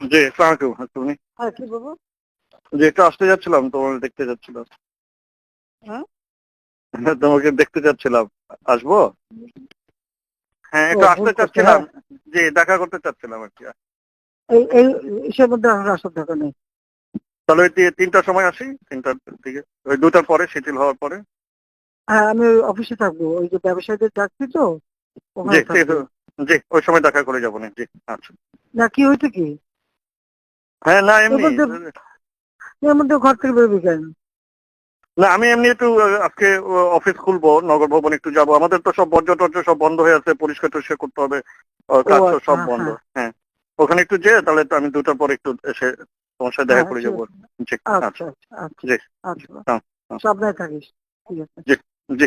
জি সালামালাইকুম তুমি? হ্যাঁ কি বলব? যে একটু আসতে যাচ্ছিলাম তোমার দেখতে যাচ্ছিলাম। হ্যাঁ? তোমাকে দেখতে যাচ্ছিলাম। আসব? হ্যাঁ একটু আসতে চাচ্ছিলাম। জি দেখা করতে চাচ্ছিলাম আর কি। এই এই ইসের মধ্যে আমার আসার দরকার নেই। তাহলে ওই তিনটার সময় আসি তিনটার দিকে। ওই দুটার পরে শিথিল হওয়ার পরে। হ্যাঁ আমি অফিসে থাকব ওই যে ব্যবসায়ীদের ডাকছি তো জি জি ওই সময় দেখা করে যাব না জি আচ্ছা। না কি হয়েছে কি? হ্যাঁ না এমনি। এর মধ্যে- ঘর থেকে বেরোবি কেন? না আমি এমনি একটু আজকে অফিস খুলবো নগর ভবন একটু যাব। আমাদের তো সব বর্জ্য টর্জ্য সব বন্ধ হয়ে আছে পরিষ্কার টরিষ্কার করতে হবে কাজ তো আচ্ছা, সব হ্যাঁ, বন্ধ। হ্যাঁ। ওখানে একটু যেয়ে তাহলে তো আমি দুটার পর একটু এসে তোমার সাথে দেখা হ্যাঁ, করে যাব। জি আচ্ছা আচ্ছা। আচ্ছা। জি আচ্ছা। হ্যাঁ, হ্যাঁ। সাবধানে থাকিস আছে। জি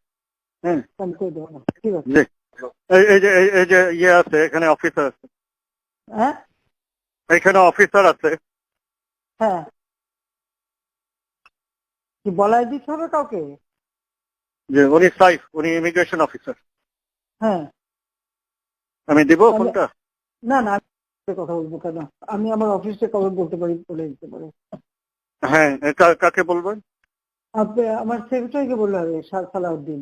হুম। আমি করে দেবো না ঠিক আছে এই যে এই- যে ইয়ে আছে এখানে অফিসার আছে। হ্যাঁ? এখানে অফিসার আছে। হ্যাঁ। কি বলাই দিতে হবে কাউকে? যে উনি সাইফ উনি ইমিগ্রেশন অফিসার হ্যাঁ। আমি দিব ফোনটা? না না কথা বলব কেন? আমি আমার অফিসে কবে বলতে পারি বলে দিতে পারি। হ্যাঁ কাকে বলবেন? আপনি আমার সেক্রেটারিকে বললে হবে সালাউদ্দিন।